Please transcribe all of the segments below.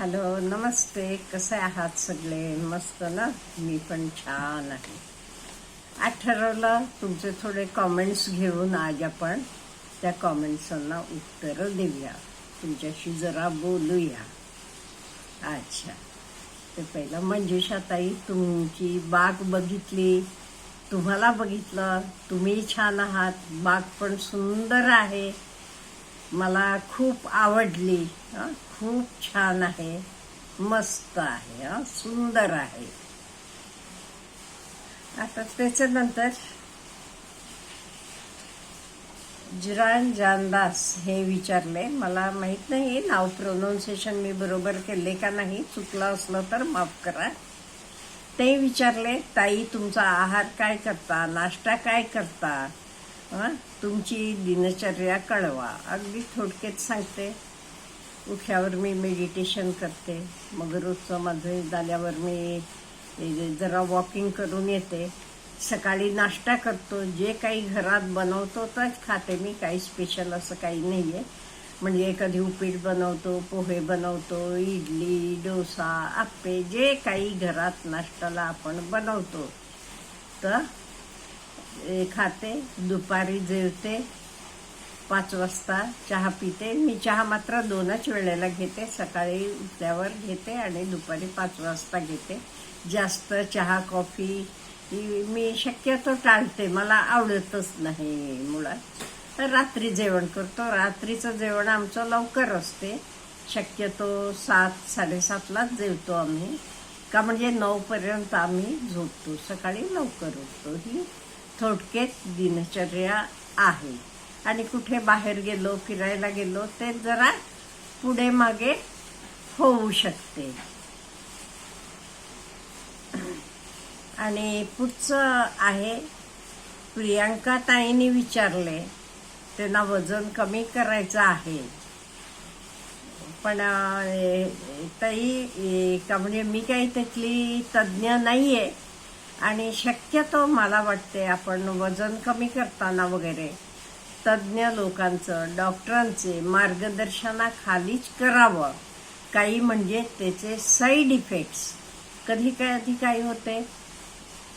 Hello नमस्ते. कसे आहात सगळे? मस्त ना? मी पण छान आहे. आज ठरवलं तुमचे थोडे कॉमेंट्स घेऊन आज आपण त्या कॉमेंट्सना उत्तरं देऊया. तुमच्याशी जरा बोलूया. अच्छा. ते पहिलं मंजुषा ताई तुमची बाग बघितली? तुम्हाला बघितलं? तुम्ही छान आहात. बाग पण सुंदर आहे. मला खूप आवडली खूप छान आहे मस्त आहे सुंदर आहे. आता त्याच्यानंतर जिरान जानदास हे विचारले मला माहीत नाही नाव प्रोनाऊन्सिएशन मी बरोबर केले का नाही चुकलं असलं तर माफ करा. ते विचारले ताई तुमचा आहार काय करता? नाश्ता काय करता? तुमची दिनचर्या कळवा. अगदी थोडक्यात सांगते. उठल्यावर मी मेडिटेशन करते. मग रोजचं माझं झाल्यावर मी जरा वॉकिंग करून येते. सकाळी नाश्ता करतो. जे काही घरात बनवतो तरच खाते मी. काही स्पेशल असं काही नाही आहे म्हणजे कधी उपीट बनवतो पोहे बनवतो इडली डोसा आप्पे जे काही घरात नाश्त्याला आपण बनवतो. तर खाते दुपारी जेवते पाच वाजता चहा पिते. मी चहा मात्र दोनच वेळेला घेते. सकाळी उठल्यावर घेते आणि दुपारी पाच वाजता घेते. जास्त चहा कॉफी मी शक्यतो टाळते. मला आवडतच नाही मुळात. तर रात्री जेवण करतो. रात्रीचं जेवण आमचं लवकर असते. शक्यतो सात साडेसातलाच जेवतो आम्ही. का म्हणजे नऊपर्यंत आम्ही झोपतो. सकाळी लवकर उठतो. ही थोडक्यात दिनचर्या आहे. आणि कुठे बाहेर गेलो फिरायला गेलो ते जरा पुढे मागे होऊ शकते. आणि पुढचं आहे प्रियांका ताईंनी विचारले त्यांना वजन कमी करायचं आहे. पण ताई का म्हणजे मी काही त्यातली तज्ज्ञ नाही आहे आणि शक्यतो मला वाटते आपण वजन कमी करताना वगैरे तज्ज्ञ लोकांचं डॉक्टरांचे मार्गदर्शनाखालीच करावं. काही म्हणजे त्याचे साईड इफेक्ट्स कधी कधी काही होते?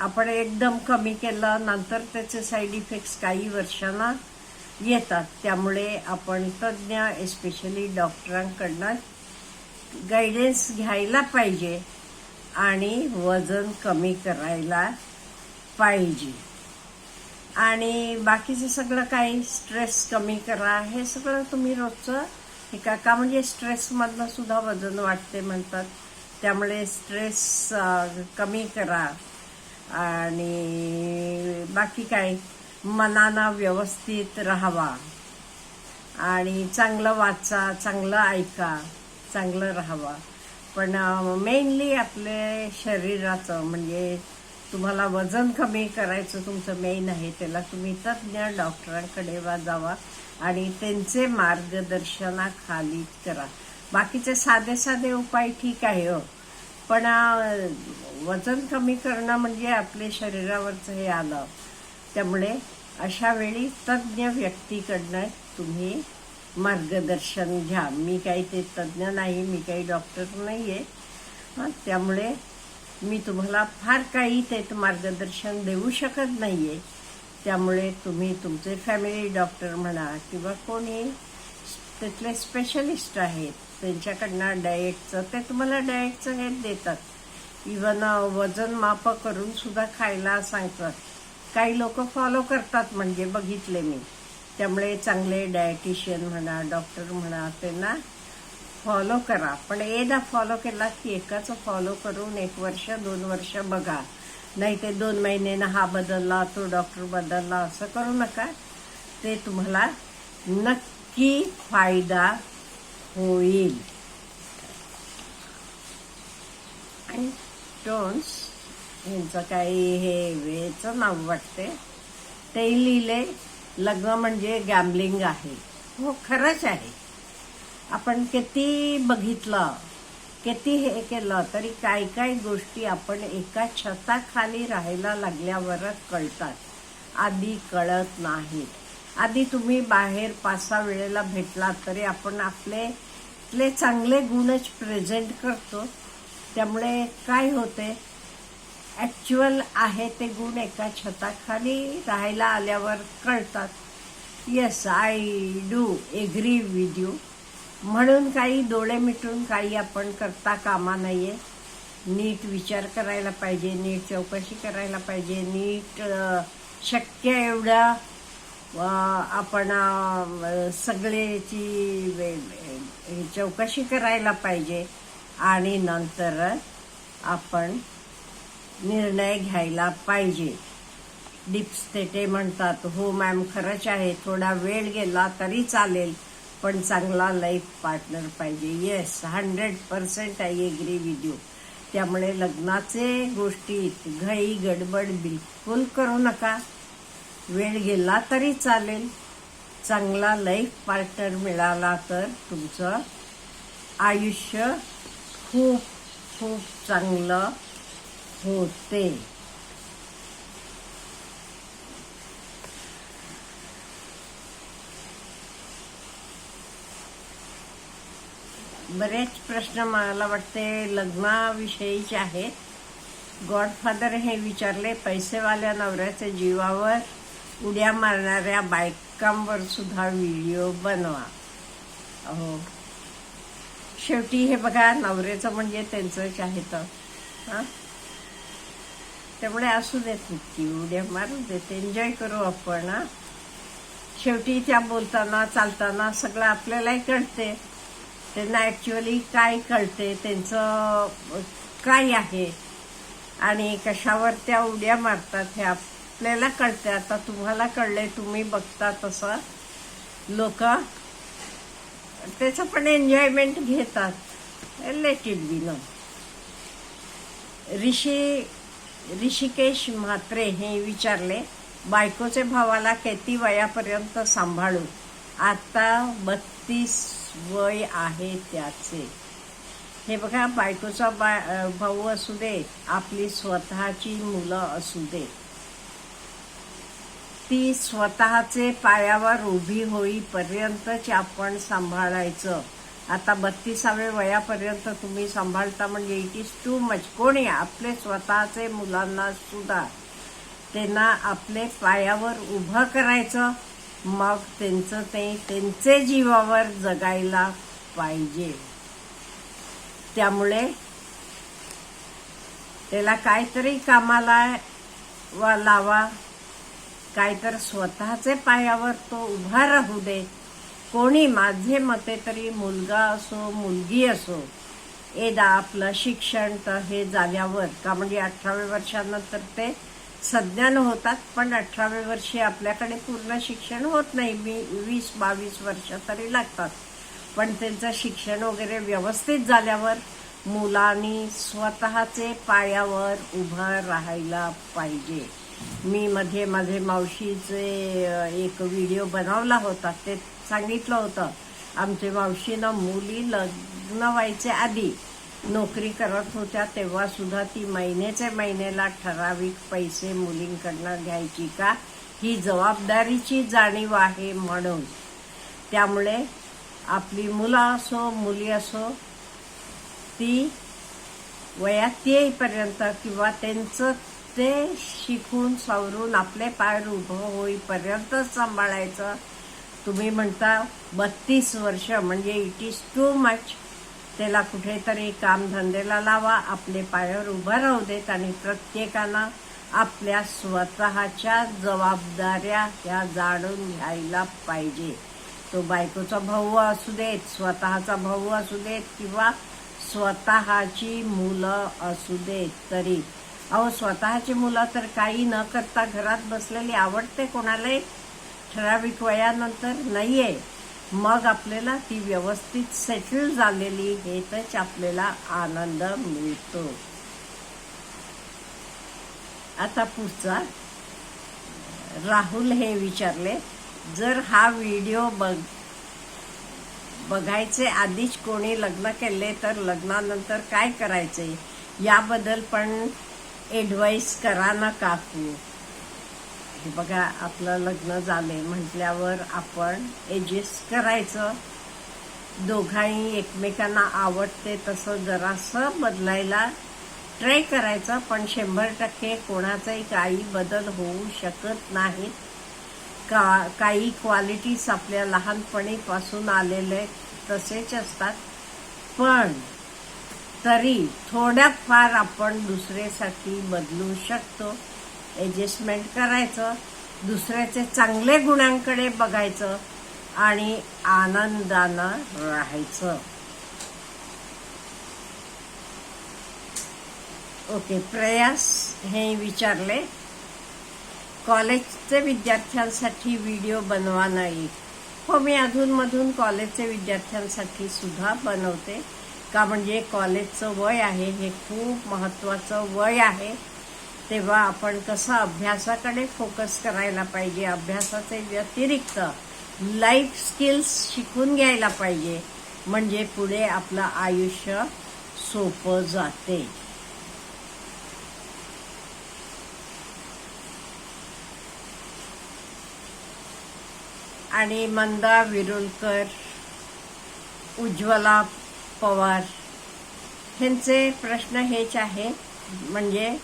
आपण एकदम कमी केलं नंतर त्याचे साईड इफेक्ट्स काही वर्षांना येतात. त्यामुळे आपण तज्ज्ञ एस्पेशली डॉक्टरांकडनं गायडन्स घ्यायला पाहिजे. आणि वजन कमी करायला पाहिजे. आणि बाकीचं सगळं काही स्ट्रेस कमी करा हे सगळं तुम्ही रोजचं हे का का म्हणजे स्ट्रेसमधनं सुद्धा वजन वाढते म्हणतात. त्यामुळे स्ट्रेस कमी करा. आणि बाकी काय? मनानं व्यवस्थित राहावा. आणि चांगलं वाचा चांगलं ऐका चांगलं राहावा. पण मेनली आपले शरीराचं म्हणजे तुम्हाला वजन कमी करायचं तुमचं मेन आहे त्याला तुम्ही तज्ज्ञ डॉक्टरांकडे वा जावा आणि त्यांचे मार्गदर्शनाखाली करा. बाकीचे साधे साधे उपाय ठीक आहे हो. पण वजन कमी करणं म्हणजे आपले शरीरावरचं हे आलं. त्यामुळे अशा वेळी तज्ज्ञ व्यक्तीकडनं तुम्ही मार्गदर्शन घ्या. मी काही ते तज्ज्ञ नाही मी काही डॉक्टर नाही आहे हं, त्यामुळे मी तुम्हाला फार काही ते मार्गदर्शन देऊ शकत नाही आहे त्यामुळे तुम्ही तुमचे फॅमिली डॉक्टर म्हणा किंवा कोणी तिथले स्पेशलिस्ट आहेत त्यांच्याकडनं डाएटचं ते तुम्हाला डाएटचं हे देतात. इवन वजन माप करून सुद्धा खायला सांगतात. काही लोक फॉलो करतात म्हणजे बघितले मी. त्यामुळे चांगले डायटिशियन म्हणा डॉक्टर म्हणा त्यांना फॉलो करा. पण एकदा फॉलो केला की एकाच फॉलो करून एक वर्ष दोन वर्ष बघा. नाही ते दोन महिन्यानं हा बदलला तो डॉक्टर बदलला असं करू नका. ते तुम्हाला नक्की फायदा होईल. आणि टोन्स यांचं काही हे वेचं नाव वाटते ते लिहिले लग्न म्हणजे गॅम्बलिंग आहे. हो खरंच आहे. आपण किती बघितलं किती हे केलं तरी काय काय गोष्टी आपण एका छताखाली राहायला लागल्यावरच कळतात. आधी कळत नाहीत आधी तुम्ही बाहेर पाच सहा वेळेला भेटलात तरी आपण आपले चांगले गुणच प्रेझेंट करतो. त्यामुळे काय होते? ॲक्च्युअल आहे ते गुण एका छताखाली राहायला आल्यावर कळतात. Yes I do agree with you म्हणून काही डोळे मिटून काही आपण करता कामा नये. नीट विचार करायला पाहिजे नीट चौकशी करायला पाहिजे नीट शक्य एवढा आपण सगळेची सगळ्याची वे- चौकशी करायला पाहिजे. आणि नंतर आपण निर्णय घ्यायला पाहिजे. डिप्स म्हणतात हो मॅम खरंच आहे थोडा वेळ गेला तरी चालेल पण चांगला लाईफ पार्टनर पाहिजे. Yes hundred percent I agree with you त्यामुळे लग्नाचे गोष्टीत घाई गडबड बिलकुल करू नका. वेळ गेला तरी चालेल. चांगला लाईफ पार्टनर मिळाला तर तुमचं आयुष्य खूप खूप चांगलं होते. बरेच प्रश्न मला वाटते लग्नाविषयीचे आहेत. गॉडफादर हे विचारले पैसेवाल्या नवऱ्याच्या जीवावर उड्या मारणाऱ्या बायकांवर सुद्धा व्हिडिओ बनवा. हो शेवटी हे बघा नवऱ्याचं म्हणजे त्यांचंच आहे तर. हां? त्यामुळे असू देत नक्की उड्या मारू देत. एन्जॉय करू आपण शेवटी त्या बोलताना चालताना सगळं आपल्यालाही कळते. त्यांना ॲक्च्युअली काय कळते त्यांचं काय आहे आणि कशावर त्या उड्या मारतात हे आपल्याला कळते. आता तुम्हाला कळले तुम्ही बघता तसं. लोक त्याचं पण एन्जॉयमेंट घेतात. Let it be no Rishi Rishikesh Mhatre हे विचारले बायकोचे भावाला किती वयापर्यंत सांभाळू? आता बत्तीस वय आहे त्याचे. हे बघा बायकोचा बा भाऊ असू दे आपली स्वतःची मुलं असू दे. ती स्वतःचे पायावर उभी होईपर्यंतच आपण सांभाळायचं. आता बत्तीसाव्या वयापर्यंत तुम्ही सांभाळता म्हणजे इट इज टू मच कोणी आपले स्वतःचे मुलांना सुद्धा त्यांना आपले पायावर उभं करायचं मग त्यांचं ते त्यांचे जीवावर जगायला पाहिजे. त्यामुळे त्याला काहीतरी कामाला वा लावा. काय तर स्वतःचे पायावर तो उभा राहू दे. कोणी माझे मते तरी मुलगा असो मुलगी असो एदा आपलं शिक्षण तर हे झाल्यावर का म्हणजे अठराव्या वर्षानंतर ते सज्ञान होतात पण अठराव्या वर्षी आपल्याकडे पूर्ण शिक्षण होत नाही. मी वीस बावीस वर्ष तरी लागतात. पण त्यांचं शिक्षण वगैरे व्यवस्थित झाल्यावर मुलांनी स्वतःचे पायावर उभं राहायला पाहिजे. मी मध्ये माझे मावशीचे एक व्हिडिओ बनवला होता. ते सांगितलं होतं आमचे मावशीनं मुली लग्न व्हायचे आधी नोकरी करत होत्या तेव्हा सुद्धा ती महिन्याच्या महिन्याला ठराविक पैसे मुलींकडनं घ्यायची का? ही जबाबदारीची जाणीव आहे म्हणून. त्यामुळे आपली मुलं असो मुली असो ती वयात येईपर्यंत किंवा त्यांचं ते शिकून सावरून आपले पाय उभं होईपर्यंत सांभाळायचं. तुम्ही म्हणता बत्तीस वर्ष म्हणजे इट इज टू मच त्याला कुठेतरी कामधंदेला लावा आपले पायावर उभं राहू देत आणि प्रत्येकानं आपल्या स्वतःच्या जबाबदाऱ्या ह्या जाणून घ्यायला पाहिजे. तो बायकोचा भाऊ असू देत स्वतःचा भाऊ असू देत किंवा स्वतःची मुलं असू देत तरी. अहो स्वतःची मुलं तर काही न करता घरात बसलेली आवडते कोणालाही ठराविक वयानंतर नाहीये. मग आपल्याला ती व्यवस्थित सेटल झालेली हेच आपल्याला आनंद मिळतो. आता पुढचा. राहुल हे विचारले जर हा व्हिडिओ बघ बघायचे आधीच कोणी लग्न केले तर लग्नानंतर काय करायचे? याबद्दल पण एडवाईस करा ना काकू. हे बघा आपलं लग्न झाले म्हटल्यावर आपण ॲडजस्ट करायचं. दोघांनी एकमेकांना आवडते तसं जरासं बदलायला ट्राय करायचं पण शंभर टक्के कोणाचाही काही बदल होऊ शकत नाहीत का काही क्वालिटीज आपल्या लहानपणीपासून आलेले तसेच असतात. पण तरी थोड्याफार आपण दुसऱ्यासाठी बदलू शकतो. ॲडजस्टमेंट करायचं दुसऱ्याचे चांगले गुणांकडे बघायचं आणि आनंदानं राहायचं. ओके प्रयास हे विचारले. कॉलेजचे विद्यार्थ्यांसाठी व्हिडिओ बनवा नाही. हो मी अधूनमधून कॉलेजचे विद्यार्थ्यांसाठी सुद्धा बनवते. का म्हणजे कॉलेजचं वय आहे हे खूप महत्त्वाचं वय आहे. तेव्हा आपण कसं अभ्यासाकडे फोकस करायला पाहिजे अभ्यासाचे व्यतिरिक्त लाईफ स्किल्स शिकून घ्यायला पाहिजे म्हणजे पुढे आपलं आयुष्य सोपं जाते. आणि मंदा विरुलकर उज्ज्वला पवार. ह्यांचे प्रश्न हेच आहे म्हणजे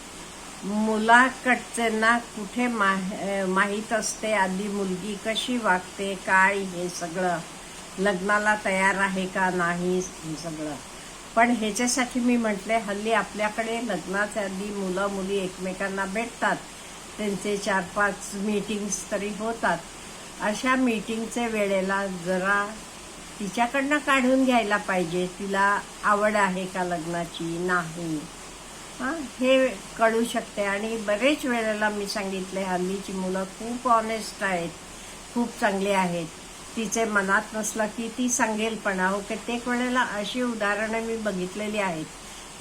मुलाकडच्यांना कुठे मा- माहीत असते आधी मुलगी कशी वागते काय हे सगळं. लग्नाला तयार आहे का नाही हे सगळं. पण ह्याच्यासाठी मी म्हटले हल्ली आपल्याकडे लग्नाच्या आधी मुलं मुली एकमेकांना भेटतात. त्यांचे चार पाच मीटिंग्स तरी होतात. अशा मीटिंगचे वेळेला जरा तिच्याकडनं काढून घ्यायला पाहिजे. तिला आवड आहे का लग्नाची? नाही. हां हे कळू शकते. आणि बरेच वेळेला मी सांगितले हल्लीची मुलं खूप ऑनेस्ट आहेत. खूप चांगली आहेत. तिचे मनात नसलं की ती सांगेल पण अहो कित्येक वेळेला अशी उदाहरणं मी बघितलेली आहेत.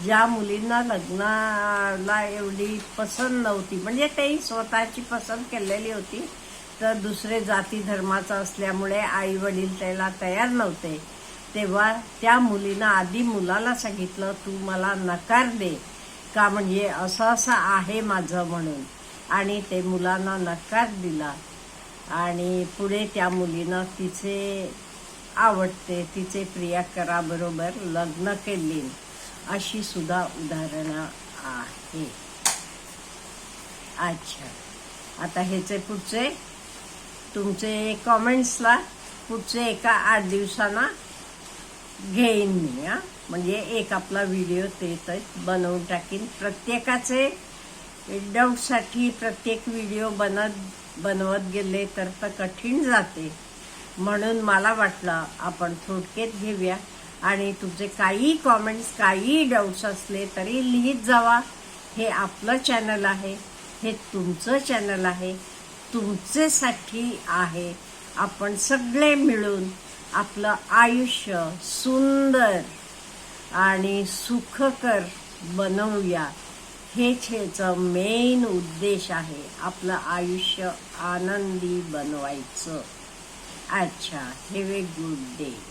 ज्या मुलींना लग्नाला एवढी पसंत नव्हती. म्हणजे तेही स्वतःची पसंत केलेली होती. तर दुसरे जाती धर्माचं असल्यामुळे आई वडील त्याला तयार नव्हते. तेव्हा त्या मुलीनं आधी मुलाला सांगितलं तू मला नकार दे. का म्हणजे असं असं आहे माझं म्हणून. आणि ते मुलांना नकार दिला. आणि पुढे त्या मुलीनं तिचे आवडते तिचे प्रियकराबरोबर लग्न केले. अशी सुद्धा उदाहरणं आहे अच्छा. आता ह्याचे पुढचे तुमचे कॉमेंट्सला पुढचे एका आठ दिवसांना घेईन मी हा. म्हणजे एक आपला व्हिडिओ ते तर बनवून टाकीन. प्रत्येकाचे डाऊटसाठी प्रत्येक व्हिडिओ बनत बनवत गेले तर तर कठीण जाते. म्हणून मला वाटलं आपण थोडक्यात घेऊया. आणि तुमचे काही कॉमेंट्स काही डाऊट्स असले तरी लिहित जावा. हे आपलं चॅनल आहे. हे तुमचं चॅनल आहे. तुमचेसाठी आहे. आपण सगळे मिळून आपलं आयुष्य सुंदर आणि सुखकर बनवूया. हेच ह्याचं मेन उद्देश आहे आपलं आयुष्य आनंदी बनवायचं. अच्छा हॅव ए गुड डे